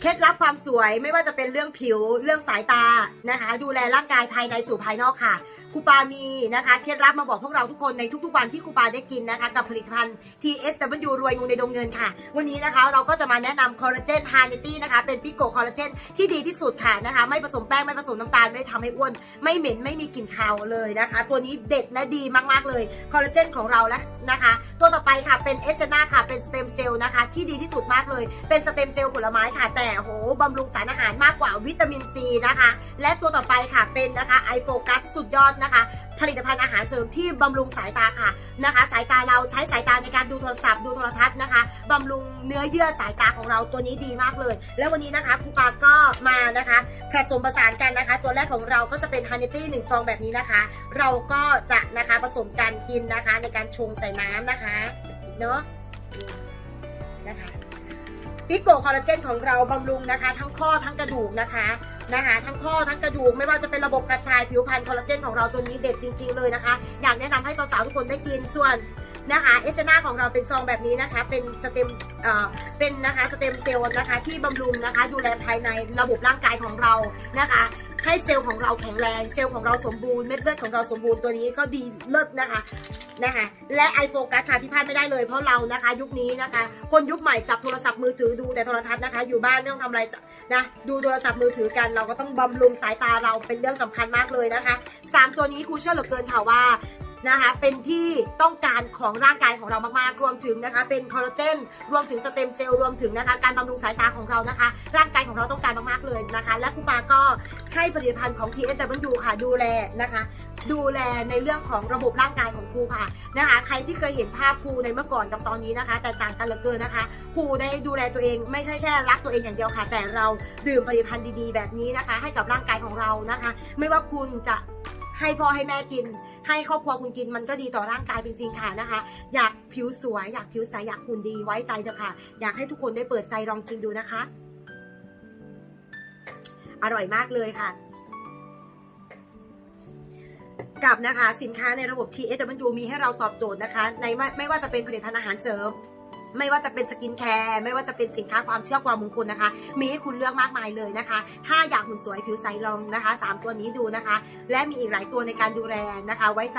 เคล็ดลับความสวยไม่ว่าจะเป็นเรื่องผิวเรื่องสายตานะคะ ดูแลร่างกายภายในสู่ภายนอกค่ะ ครูปามีนะคะเคล็ดลับมาบอกพวกเราทุกคนในทุกๆวันที่ครูปาได้กินนะคะ กับผลิตภัณฑ์ TSW รวยงูในดงเงินค่ะ วันนี้นะคะเราก็จะมาแนะนำคอลลาเจนฮานิตี้นะคะ เป็นพิโกคอลลาเจนที่ดีที่สุดค่ะนะคะ ไม่ผสมแป้ง ไม่ผสมน้ำตาล ไม่ทำให้อ้วน ไม่เหม็นไม่มีกลิ่นคาวเลยนะคะ ตัวนี้เด็ดและดีมากๆเลยคอลลาเจนของเราแล้วนะคะ ตัวต่อไปค่ะเป็นเอสเซนาค่ะเป็นสเต็มเซลล์นะคะ ที่ดีที่สุดมากเลย เป็นสเต็มเซลล์ผลไม้ค่ะ แต่โหบำรุงสารอาหารมากกว่าวิตามินซีนะคะ และตัวต่อไปค่ะเป็นนะคะไอโฟกัสสุดยอดนะคะ ผลิตภัณฑ์อาหารเสริมที่บำรุงสายตาค่ะนะคะ สายตาเราใช้สายตาในการดูโทรศัพท์ดูโทรทัศน์นะคะบำรุงเนื้อเยื่อสายตาของเราตัวนี้ดีมากเลย แล้ววันนี้นะคะครูปาก็มานะคะผสมผสานกันนะคะ ตัวแรกของเราก็จะเป็นฮันเนตี้หนึ่งซองแบบนี้นะคะ เราก็จะนะคะผสมกันกินนะคะ ในการชงใส่น้ำนะคะเนาะนะคะพิโกคอลลาเจนของเราบำรุงนะคะ ทั้งข้อทั้งกระดูกนะคะ นะคะทั้งข้อทั้งกระดูกไม่ว่าจะเป็นระบบกระชายผิวพรรณคอลลาเจนของเราตัวนี้เด็ดจริง ๆเลยนะคะ อยากแนะนำให้สาวๆทุกคนได้กินส่วนนะคะเอสเจนาของเราเป็นซองแบบนี้นะคะ เป็นสเต็มเอ่อเป็นนะคะสเต็มเซลล์นะคะที่บำรุงนะคะ ดูแลภายในระบบร่างกายของเรานะคะ ให้เซลล์ของเราแข็งแรง เซลล์ของเราสมบูรณ์เม็ดเลือดของเราสมบูรณ์ตัวนี้ก็ดีเลิศนะคะนะคะ และไอโฟกัสค่ะที่พลาดไม่ได้เลยเพราะเรานะคะ ยุคนี้นะคะ คนยุคใหม่จับโทรศัพท์มือถือดูแต่โทรทัศน์นะคะ อยู่บ้านไม่ต้องทำอะไรนะดูโทรศัพท์มือถือกัน เราก็ต้องบำรุงสายตาเราเป็นเรื่องสำคัญมากเลยนะคะสามตัวนี้ครูเชื่อเหลือเกินค่ะว่า นะคะ เป็นที่ต้องการของร่างกายของเรามากๆ รวมถึงนะคะ เป็นคอลลาเจน รวมถึงสเต็มเซลล์ รวมถึงนะคะ การบำรุงสายตาของเรานะคะ ร่างกายของเราต้องการมากๆ เลยนะคะ และครูปาก็ให้ผลิตภัณฑ์ของ TSW ค่ะ ดูแลนะคะ ดูแลในเรื่องของระบบร่างกายของครูค่ะนะคะ ใครที่เคยเห็นภาพครูในเมื่อก่อนกับตอนนี้นะคะ แต่ต่างกันเหลือเกินนะคะครูได้ดูแลตัวเองไม่ใช่แค่รักตัวเองอย่างเดียวค่ะ แต่เราดื่มผลิตภัณฑ์ดีๆ แบบนี้นะคะ ให้กับร่างกายของเรานะคะ ไม่ว่าคุณจะ ให้พ่อให้แม่กิน ให้ครอบครัวคุณกินมันก็ดีต่อร่างกายจริงๆค่ะนะคะ อยากผิวสวย อยากผิวใสอยากหุ่นดีไว้ใจเถอะค่ะ อยากให้ทุกคนได้เปิดใจลองกินดูนะคะ อร่อยมากเลยค่ะ กับนะคะ สินค้าในระบบ TSW มีให้เราตอบโจทย์นะคะ ในไม่ไม่ว่าจะเป็นผลิตภัณฑ์อาหารเสริม ไม่ว่าจะเป็นสกินแคร์ไม่ว่าจะเป็นสินค้าความเชื่อความมงคลนะคะ มีให้คุณเลือกมากมายเลยนะคะ ถ้าอยากหุ่นสวยผิวใสลองนะคะสามตัวนี้ดูนะคะ และมีอีกหลายตัวในการดูแลนะคะ ไว้ใจ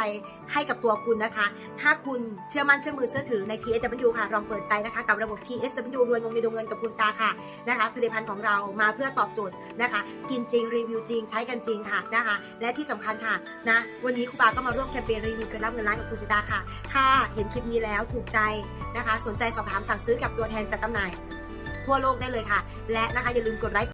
ให้กับตัวคุณนะคะ ถ้าคุณเชื่อมั่นเชื่อมือเชื่อถือใน TSW ค่ะลองเปิดใจนะคะ กับระบบ TSW รวยงงในดวงเงินกับคุณตาค่ะนะคะผลิตภัณฑ์ของเรามาเพื่อตอบโจทย์นะคะ กินจริงรีวิวจริงใช้กันจริงค่ะนะคะ และที่สำคัญค่ะนะวันนี้ครูปาก็มาร่วมแคมเปญรีวิวเกินรับเงินล้านกับคุณจิตาค่ะ ถ้าเห็นคลิปนี้แล้วถูกใจ นะคะ สนใจสอบถามสั่งซื้อกับตัวแทนจัดจำหน่ายทั่วโลกได้เลยค่ะ และนะคะอย่าลืมกดไลค์